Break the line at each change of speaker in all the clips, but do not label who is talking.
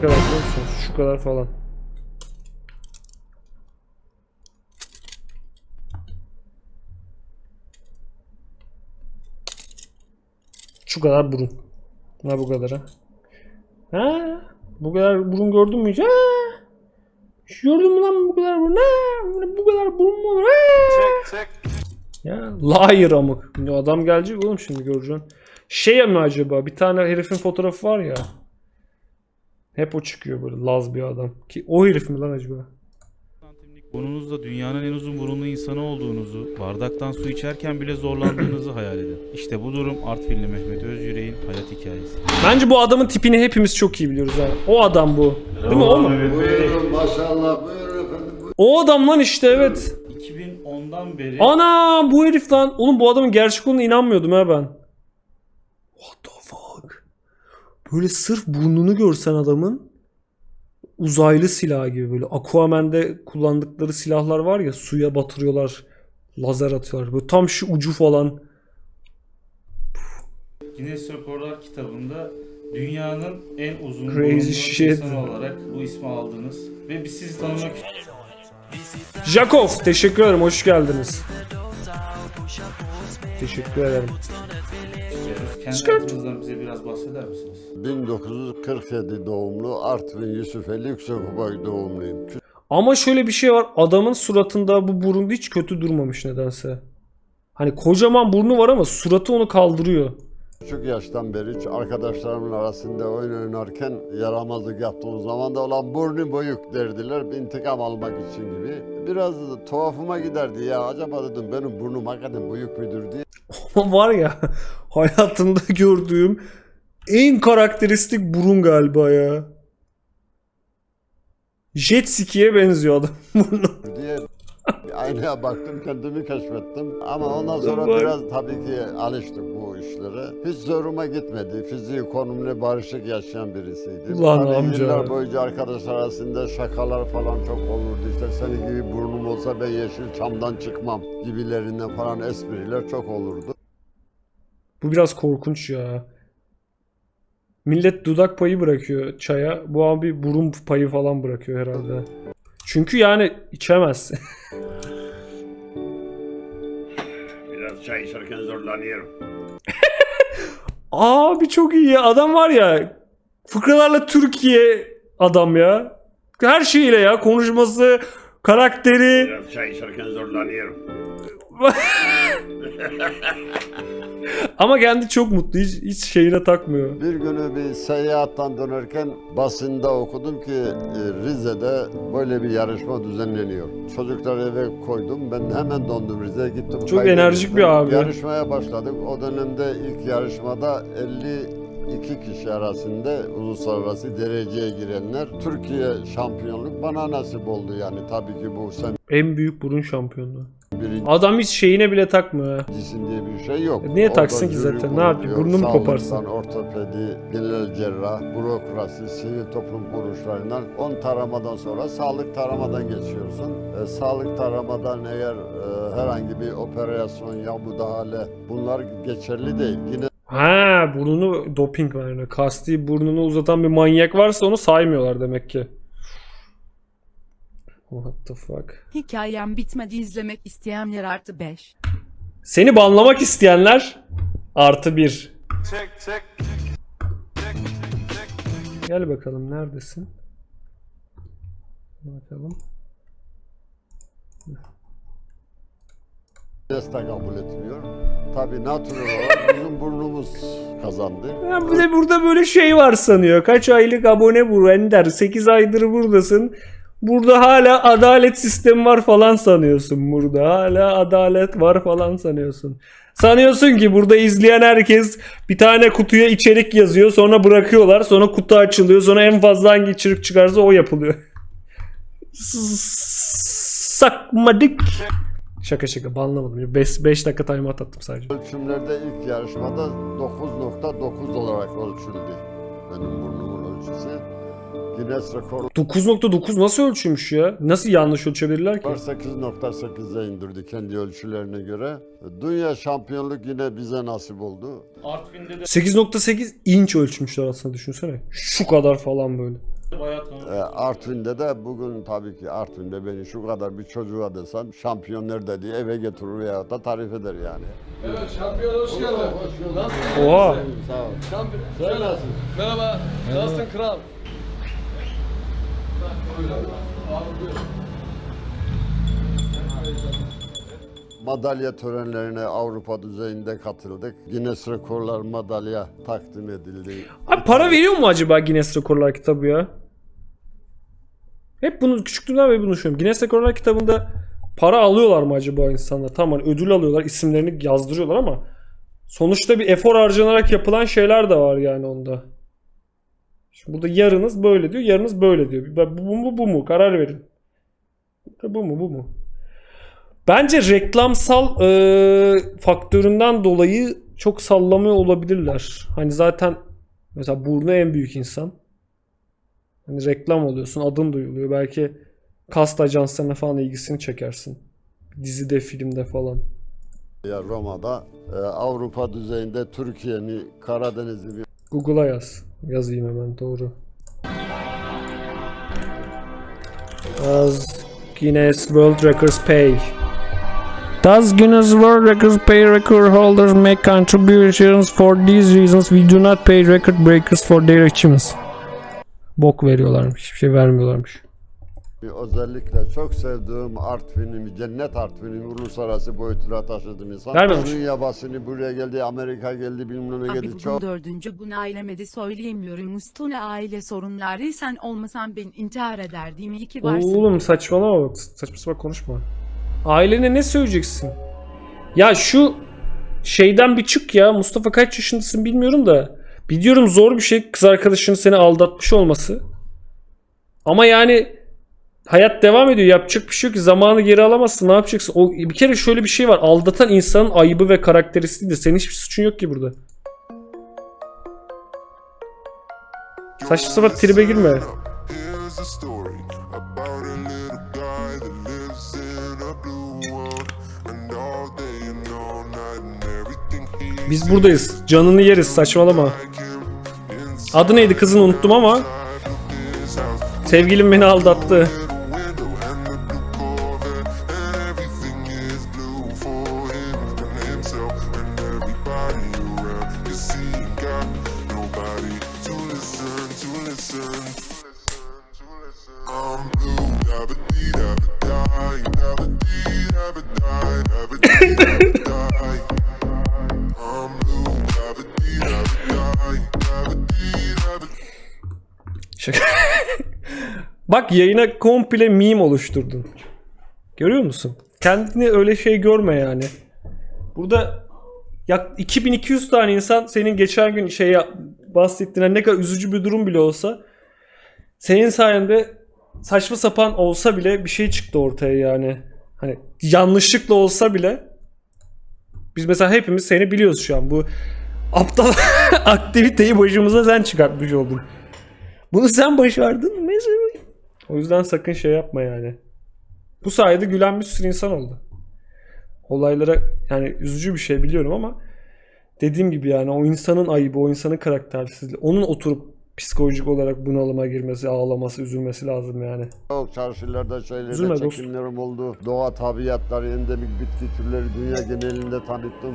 Kadar biliyor musunuz? Şu kadar falan. Şu kadar burun. Ne bu kadar ha? Ha? Bu kadar burun gördün mü hiç? Ha? Gördün mü lan bu kadar burun? Ha? Bu kadar burun mu olur? Ha? Ya liar amık. Adam gelecek oğlum şimdi göreceksin. Şey mi acaba? Bir tane herifin fotoğrafı var ya. Hep o çıkıyor böyle laz bir adam. Ki o herif mi lan acaba?
santimlik burnunuzla dünyanın en uzun burunlu insanı olduğunuzu, bardaktan su içerken bile zorlandığınızı hayal edin. İşte bu durum Artvinli Mehmet Özyürek'in hayat hikayesi.
Bence bu adamın tipini hepimiz çok iyi biliyoruz abi. O adam bu. Değil mi o mu?
Buyurun maşallah buyurun efendim. buyurun.
O adam lan işte evet.
2010'dan beri
Ana bu herif lan. Oğlum bu adamın gerçek olduğuna inanmıyordum ha ben. What the? Böyle sırf burnunu görsen adamın uzaylı silah gibi böyle Aquaman'de kullandıkları silahlar var ya suya batırıyorlar. Lazer atıyorlar. Böyle tam şu ucu falan.
Guinness Rekorlar kitabında dünyanın en uzun
Crazy shit.
insanı olarak bu ismi aldınız. Ve biz sizi tanımak
Jakov teşekkür ederim. Hoş geldiniz. Teşekkür ederim.
Kendi adınızdan bize biraz bahseder misiniz?
1947 doğumlu Artvin Yusufeli Yüksekubay doğumluyum.
Ama şöyle bir şey var. Adamın suratında bu burun hiç kötü durmamış nedense. Hani kocaman burnu var ama suratı onu kaldırıyor.
Küçük yaştan beri arkadaşlarımın arasında oyun oynarken yaramazlık yaptığım zaman da olan burnu boyuk derdiler intikam almak için gibi. Biraz tuhafıma giderdi ya acaba dedim benim burnum hakikaten boyuk müdür diye.
Var ya hayatımda gördüğüm en karakteristik burun galiba ya. Jet ski'ye benziyor adam burnu.
diye aynaya baktım kendimi keşfettim ama ondan sonra
Vay.
biraz tabii ki alıştık bu işlere. Hiç zoruma gitmedi. Fiziği konumlu barışık yaşayan birisiydim.
Ulan
Tabii
amca.
Yıllar boyunca arkadaşlar arasında şakalar falan çok olurdu. İşte senin gibi burnum olsa ben yeşil çamdan çıkmam gibilerinden falan espriler çok olurdu.
Bu biraz korkunç ya. Millet dudak payı bırakıyor çaya. Bu abi burun payı falan bırakıyor herhalde. Çünkü yani içemez.
Biraz çay içerken zorlanıyorum.
Abi çok iyi ya. Adam var ya. Fıkralarla Türkiye adam ya. Her şeyiyle ya. Konuşması, karakteri.
Biraz çay içerken zorlanıyorum.
Ama kendi çok mutlu. Hiç, hiç şeyine takmıyor.
Bir günü bir seyahattan dönerken basında okudum ki e, Rize'de böyle bir yarışma düzenleniyor. Çocukları eve koydum. Ben hemen döndüm Rize'ye gittim.
Çok enerjik bir abi.
Yarışmaya başladık. O dönemde ilk yarışmada 52 kişi arasında uluslararası dereceye girenler Türkiye şampiyonluk bana nasip oldu yani. Tabii ki bu sen
En büyük burun şampiyonluğu.
birincisin
Adam hiç şeyine bile takmıyor. ha.
diye bir şey yok.
E niye
Orada
taksın ki
jüri
zaten? Ne yapayım?
kuruluyor.
Burnumu koparsın.
Sağlıktan, ortopedi, genel cerrah, bürokrasi, sivil toplum kuruluşlarından 10 taramadan sonra sağlık taramadan geçiyorsun. E, sağlık taramadan eğer e, herhangi bir operasyon ya müdahale bunlar geçerli değil. Yine
Ha burnunu doping var yani. Kasti burnunu uzatan bir manyak varsa onu saymıyorlar demek ki. What the fuck.
Hikayem bitmedi izlemek isteyenler artı 5.
Seni banlamak isteyenler artı bir. Gel bakalım neredesin? Bakalım.
Destek kabul etmiyor. Tabii natural olarak bizim burnumuz kazandı.
Ya bir de burada böyle şey var sanıyor. Kaç aylık abone bu Ender. 8 aydır buradasın. Burada hala adalet sistemi var falan sanıyorsun burada. Hala adalet var falan sanıyorsun. Sanıyorsun ki burada izleyen herkes bir tane kutuya içerik yazıyor. Sonra bırakıyorlar. Sonra kutu açılıyor. Sonra en fazla hangi içerik çıkarsa o yapılıyor. Sakmadık. Şaka şaka banlamadım. 5 dakika timeout attım sadece.
Ölçümlerde ilk yarışmada 9.9 olarak ölçüldü. Benim burnumun ölçüsü. Guinness Rekor
9.9 nasıl ölçülmüş ya? Nasıl yanlış ölçebilirler ki?
8.8'e indirdi kendi ölçülerine göre. Dünya şampiyonluk yine bize nasip oldu.
Artvin'de de
8.8 inç ölçmüşler aslında düşünsene. Şu kadar falan böyle.
Bayağı
E. Artvin'de de bugün tabii ki Artvin'de beni şu kadar bir çocuğa desem şampiyon nerede diye eve getirir veya da tarif eder yani.
Evet şampiyon hoş geldin. Nasılsın?
Oha.
Sağ ol.
Şampiyon. Sen nasılsın? Merhaba. Nasılsın kral?
Madalya törenlerine Avrupa düzeyinde katıldık. Guinness Rekorlar madalya takdim edildi.
Abi para veriyor mu acaba Guinness Rekorlar kitabı ya? Hep bunu küçüklüğümden beri bunu düşünüyorum. Guinness Rekorlar kitabında para alıyorlar mı acaba insanlar? Tamam hani ödül alıyorlar, isimlerini yazdırıyorlar ama sonuçta bir efor harcanarak yapılan şeyler de var yani onda. Şimdi burada yarınız böyle diyor, yarınız böyle diyor. Bu, bu mu bu mu? Karar verin. Bu mu bu mu? Bence reklamsal e, faktöründen dolayı çok sallamıyor olabilirler. Hani zaten mesela burnu en büyük insan. Hani reklam oluyorsun, adın duyuluyor. Belki kast ajanslarına falan ilgisini çekersin. Dizide, filmde falan.
Ya Roma'da e, Avrupa düzeyinde Türkiye'nin Karadeniz'i bir
Google'a yaz. Yazayım hemen doğru. Does Guinness World Records pay? Does Guinness World Records pay record holders make contributions for these reasons? We do not pay record breakers for their achievements. Bok veriyorlarmış. Hiçbir şey vermiyorlarmış.
Bir özellikle çok sevdiğim Artvin'imi, cennet Artvin'imi uluslararası boyutuna taşıdım insan.
Vermemiş.
Dünya basını buraya geldi, Amerika geldi, bilmem ne
Abi
geldi.
bugün
Çok
dördüncü gün ailemedi söyleyemiyorum. Üstüne aile sorunları sen olmasan ben intihar ederdim. İyi ki varsın.
Oğlum saçmalama bak. Saçma sapan konuşma. Ailene ne söyleyeceksin? Ya şu şeyden bir çık ya. Mustafa kaç yaşındasın bilmiyorum da. Biliyorum zor bir şey kız arkadaşının seni aldatmış olması. Ama yani hayat devam ediyor. Yapacak bir şey yok ki. Zamanı geri alamazsın. Ne yapacaksın? O, bir kere şöyle bir şey var. Aldatan insanın ayıbı ve karakteristiğidir. Senin hiçbir suçun yok ki burada. Saçma sapan tribe girme. Biz buradayız. Canını yeriz. Saçmalama. Adı neydi kızın unuttum ama sevgilim beni aldattı. Bak yayına komple meme oluşturdun. Görüyor musun? Kendini öyle şey görme yani. Burada yak 2200 tane insan senin geçen gün şey bahsettiğine ne kadar üzücü bir durum bile olsa senin sayende saçma sapan olsa bile bir şey çıktı ortaya yani. Hani yanlışlıkla olsa bile biz mesela hepimiz seni biliyoruz şu an. Bu aptal aktiviteyi başımıza sen çıkartmış oldun. Bunu sen başardın mı? O yüzden sakın şey yapma yani. Bu sayede gülen bir sürü insan oldu. Olaylara yani üzücü bir şey biliyorum ama dediğim gibi yani o insanın ayıbı, o insanın karaktersizliği. Onun oturup psikolojik olarak bunalıma girmesi, ağlaması, üzülmesi lazım yani.
Çok çarşılarda şeylerde
Üzülme dostum.
çekimlerim oldu. Doğa tabiatları, endemik bitki türleri dünya genelinde tanıttım.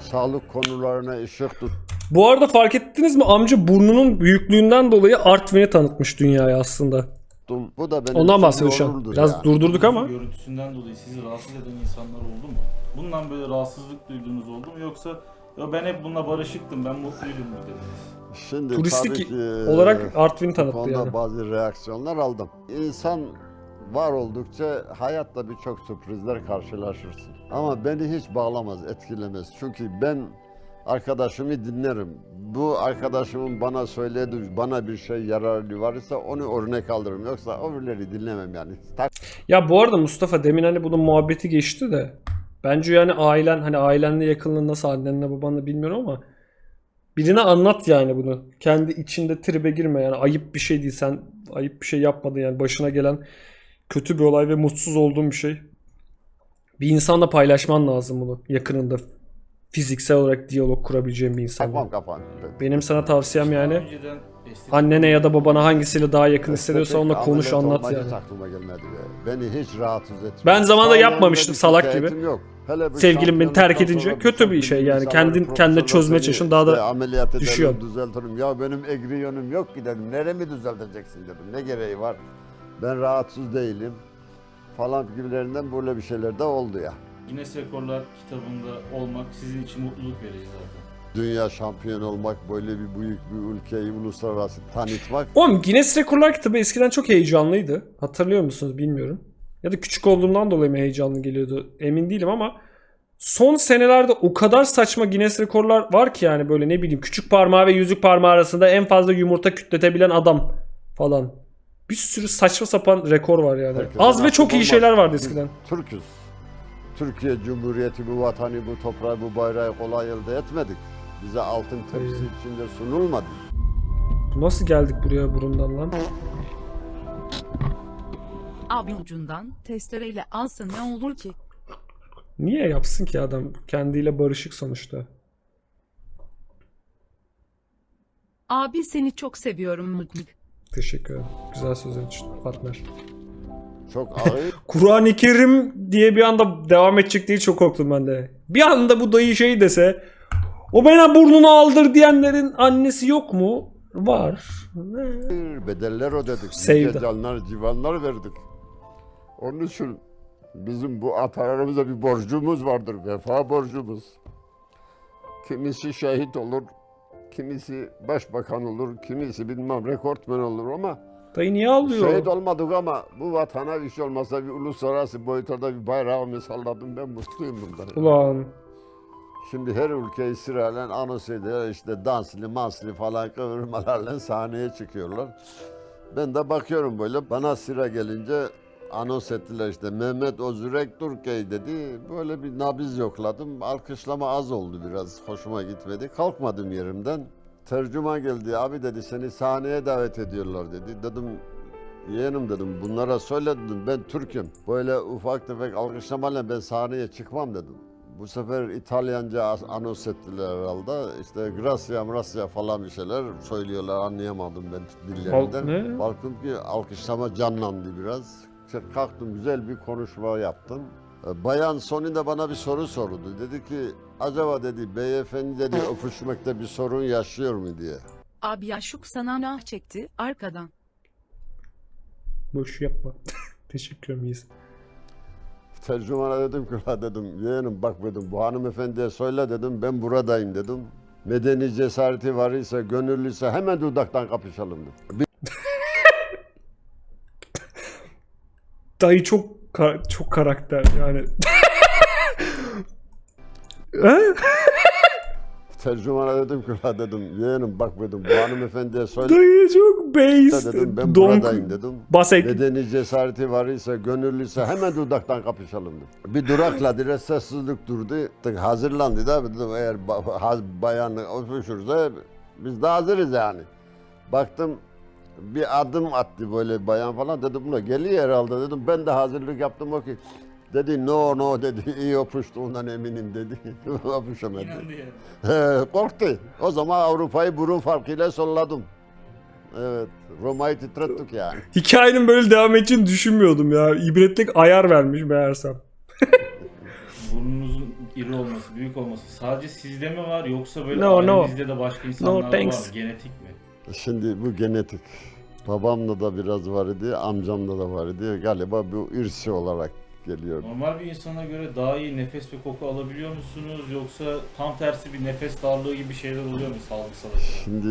Sağlık konularına ışık tut.
Bu arada fark ettiniz mi? Amca burnunun büyüklüğünden dolayı Artvin'i tanıtmış dünyaya aslında.
Bu da benim
Ondan
için
bahsediyor şu an. Biraz
yani.
durdurduk ama.
Görüntüsünden dolayı sizi rahatsız eden insanlar oldu mu? Bundan böyle rahatsızlık duyduğunuz oldu mu yoksa ya ben hep bununla barışıktım ben mutluydum mu dediniz?
Şimdi
Turistik
tabii ki,
olarak Artvin'i
bu
tanıttı yani.
bazı reaksiyonlar aldım. İnsan var oldukça hayatta birçok sürprizler karşılaşırsın. Ama beni hiç bağlamaz, etkilemez. Çünkü ben arkadaşımı dinlerim. Bu arkadaşımın bana söylediği, bana bir şey yararlı varsa onu örnek alırım. Yoksa öbürleri dinlemem yani.
Ya bu arada Mustafa demin hani bunun muhabbeti geçti de bence yani ailen hani ailenle yakınlığın nasıl annenle babanla bilmiyorum ama birine anlat yani bunu. Kendi içinde tribe girme yani ayıp bir şey değil sen ayıp bir şey yapmadın yani başına gelen kötü bir olay ve mutsuz olduğun bir şey. Bir insanla paylaşman lazım bunu yakınında fiziksel olarak diyalog kurabileceğin bir insanla.
Kafam kafam.
Benim sana tavsiyem yani
Önceden estetik
Annene ya da babana hangisiyle daha yakın hissediyorsa onunla konuş anlat yani.
aklıma gelmedi be. Beni hiç rahatsız etmiyor.
Ben zamanında
Sağlığımda
yapmamıştım
bir
salak
şikayetim
gibi.
Yok. Hele bu
Sevgilim beni terk
şampiyonluktan
edince
sonra
kötü bir şey yani. Kendin kendine çözmeye
beni
çalışın daha
işte
da
ameliyat ederim,
düşüyorsun.
düzeltirim. Ya benim egri yönüm yok ki dedim. Neremi düzelteceksin dedim. Ne gereği var? Ben rahatsız değilim falan gibilerinden böyle bir şeyler de oldu ya.
Guinness Rekorlar kitabında olmak sizin için mutluluk verici zaten.
Dünya şampiyon olmak, böyle bir büyük bir ülkeyi uluslararası tanıtmak
Oğlum Guinness Rekorlar kitabı eskiden çok heyecanlıydı. Hatırlıyor musunuz bilmiyorum. Ya da küçük olduğumdan dolayı mı heyecanlı geliyordu emin değilim ama son senelerde o kadar saçma Guinness Rekorlar var ki yani böyle ne bileyim küçük parmağı ve yüzük parmağı arasında en fazla yumurta kütletebilen adam falan. Bir sürü saçma sapan rekor var yani.
Herkesin
Az ve çok iyi şeyler vardı eskiden.
Türk'üz. Türkiye Cumhuriyeti bu vatanı, bu toprağı, bu bayrağı kolay elde etmedik. Bize altın tepsi içinde sunulmadı.
Nasıl geldik buraya burundan lan?
Abi ucundan testereyle alsa ne olur ki?
Niye yapsın ki adam? Kendiyle barışık sonuçta.
Abi seni çok seviyorum mık mık.
Teşekkür ederim. Güzel sözler için partner.
Çok ağır.
Kur'an-ı Kerim diye bir anda devam edecek diye çok korktum ben de. Bir anda bu dayı şey dese o bana burnunu aldır diyenlerin annesi yok mu? Var.
Bedeller ödedik. Nice canlar, civanlar verdik. Onun için bizim bu atalarımıza bir borcumuz vardır. Vefa borcumuz. Kimisi şehit olur, kimisi başbakan olur, kimisi bilmem rekortmen olur ama
Dayı niye ağlıyor?
şehit olmadık ama bu vatana bir şey olmasa bir uluslararası boyuta da bir bayrağımı salladım. Ben mutluyum bundan.
Ulan.
Şimdi her ülkeyi sırayla anons ediyor. işte danslı manslı falan kıvırmalarla sahneye çıkıyorlar. Ben de bakıyorum böyle bana sıra gelince anons ettiler işte Mehmet Özürek Türkiye dedi. Böyle bir nabız yokladım. Alkışlama az oldu biraz. Hoşuma gitmedi. Kalkmadım yerimden. Tercüman geldi. Abi dedi seni sahneye davet ediyorlar dedi. Dedim yeğenim dedim bunlara söyle dedim ben Türk'üm. Böyle ufak tefek alkışlamayla ben sahneye çıkmam dedim. Bu sefer İtalyanca anons ettiler herhalde. İşte gracia, gracia falan bir şeyler söylüyorlar. Anlayamadım ben dillerinden.
ne?
Baktım ki alkışlama canlandı biraz. İşte kalktım güzel bir konuşma yaptım. E, Bayan Sony de bana bir soru sordu. Dedi ki acaba dedi beyefendi dedi öpüşmekte bir sorun yaşıyor mu diye.
Abi yaşuk sana nah çekti arkadan.
Boş yapma. Teşekkür ederim iyisin.
Tercümana dedim ki "La," dedim yeğenim bak dedim bu hanımefendiye söyle dedim ben buradayım dedim. Medeni cesareti var ise gönüllüyse hemen dudaktan kapışalım dedim.
Dayı çok ka- çok karakter yani.
Tercümana dedim ki "La," dedim yeğenim bak dedim bu hanımefendiye söyle
Dayı çok base.
dedim ben
Donk.
buradayım dedim.
Basek.
Medeni cesareti var ise gönüllüyse hemen dudaktan kapışalım dedim. Bir durakladı sessizlik durdu. Hazırlandı da dedim eğer ba- bayanla öpüşürse biz de hazırız yani. Baktım bir adım attı böyle bayan falan dedim buna geliyor herhalde dedim ben de hazırlık yaptım o ki dedi no no dedi iyi öpüştüğünden eminim dedi öpüşemedi.
İnandı yani.
He, Korktu. O zaman Avrupa'yı burun farkıyla solladım. Evet, Roma'yı titrettik yani.
Hikayenin böyle devam edeceğini düşünmüyordum ya. İbretlik ayar vermiş meğersem.
Burnunuzun iri olması, büyük olması sadece sizde mi var yoksa böyle
No, no.
de başka insanlarda var mı?
thanks.
Genetik mi?
Şimdi bu genetik. Babamda da biraz var idi, amcamda da var idi. Galiba bu irsi olarak geliyor.
Normal bir insana göre daha iyi nefes ve koku alabiliyor musunuz yoksa tam tersi bir nefes darlığı gibi şeyler oluyor mu sağlıksal açıdan?
Şimdi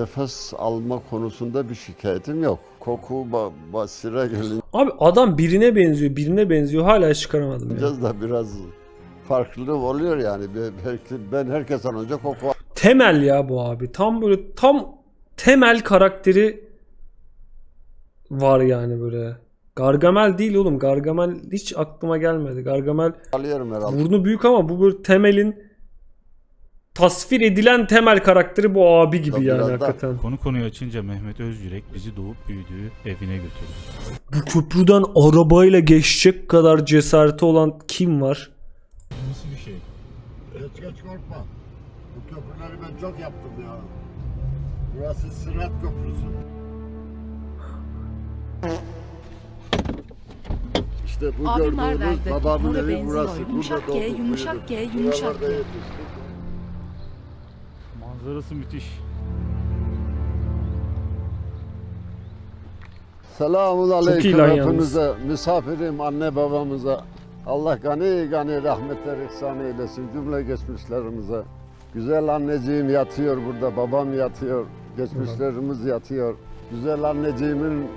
nefes alma konusunda bir şikayetim yok. Koku ba- ba- sıra gelince
Abi adam birine benziyor, birine benziyor. Hala çıkaramadım ya.
da biraz farklılık oluyor yani. Be- Belki ben herkesten önce koku
Temel ya bu abi. Tam böyle tam temel karakteri var yani böyle. Gargamel değil oğlum. Gargamel hiç aklıma gelmedi. Gargamel
alıyorum herhalde.
burnu büyük ama bu böyle temelin tasvir edilen temel karakteri bu abi gibi
Tabii
yani
biraz da-
hakikaten.
Konu konuyu açınca Mehmet Özyürek bizi doğup büyüdüğü evine götürdü.
Bu köprüden arabayla geçecek kadar cesareti olan kim var?
Nasıl bir şey?
Geç geç korkma. Bu köprüleri ben çok yaptım ya. Burası Sırat Köprüsü. İşte bu
Abim
gördüğünüz
Marver'de
babamın evi
benziyor.
burası.
Yumuşak
Burada
G,
doğduk,
yumuşak
büyüdük.
G, yumuşak
Buralarda
G.
yetiştik.
Manzarası müthiş.
Selamun aleyküm
lan yalnız.
hepinize. Misafirim anne babamıza. Allah gani gani rahmetler ihsan eylesin cümle geçmişlerimize. Güzel anneciğim yatıyor burada, babam yatıyor, geçmişlerimiz yatıyor. Güzel anneciğimin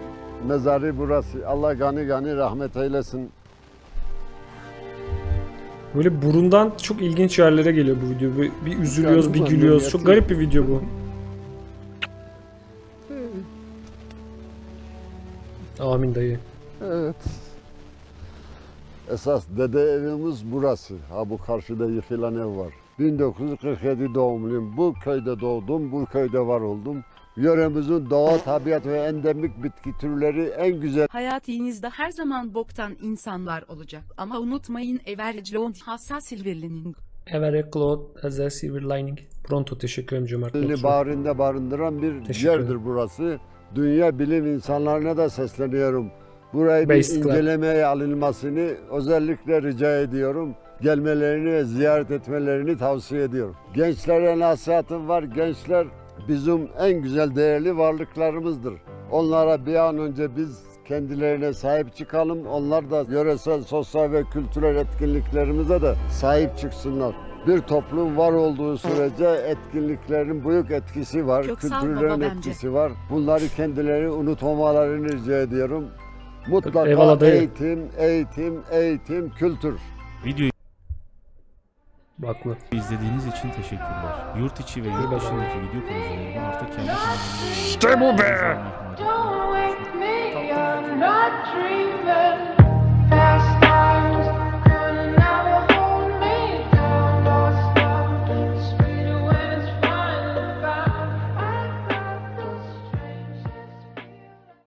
mezarı burası. Allah gani gani rahmet eylesin.
Böyle burundan çok ilginç yerlere geliyor bu video. Bir, bir üzülüyoruz, bir gülüyoruz. Çok garip bir video bu. Amin dayı.
Evet. Esas dede evimiz burası. Ha bu karşıda yıkılan ev var. 1947 doğumluyum. Bu köyde doğdum, bu köyde var oldum. Yöremizin doğa, tabiat ve endemik bitki türleri en güzel
Hayatınızda her zaman boktan insanlar olacak ama unutmayın Everglade hassas silverlining.
Every cloud has a silver lining. Pronto teşekkür ederim cömert
bağrında barındıran bir
Teşekkür
yerdir burası. Dünya bilim insanlarına da sesleniyorum. Burayı bir
Base club.
incelemeye alınmasını özellikle rica ediyorum. Gelmelerini ve ziyaret etmelerini tavsiye ediyorum. Gençlere nasihatım var. Gençler bizim en güzel değerli varlıklarımızdır. Onlara bir an önce biz kendilerine sahip çıkalım. Onlar da yöresel, sosyal ve kültürel etkinliklerimize de sahip çıksınlar. Bir toplum var olduğu sürece etkinliklerin büyük etkisi var,
baba
kültürlerin
bence.
etkisi var. Bunları kendileri unutmamalarını rica ediyorum. Mutlaka
Eyvallah dayı.
eğitim, eğitim, eğitim, kültür.
Videoyu
Bakma.
izlediğiniz için teşekkürler. Yurt içi ve yurt dışındaki video projelerimi artık kendi kanalımda
İşte bu be!
Don't wake me, I'm not dreaming.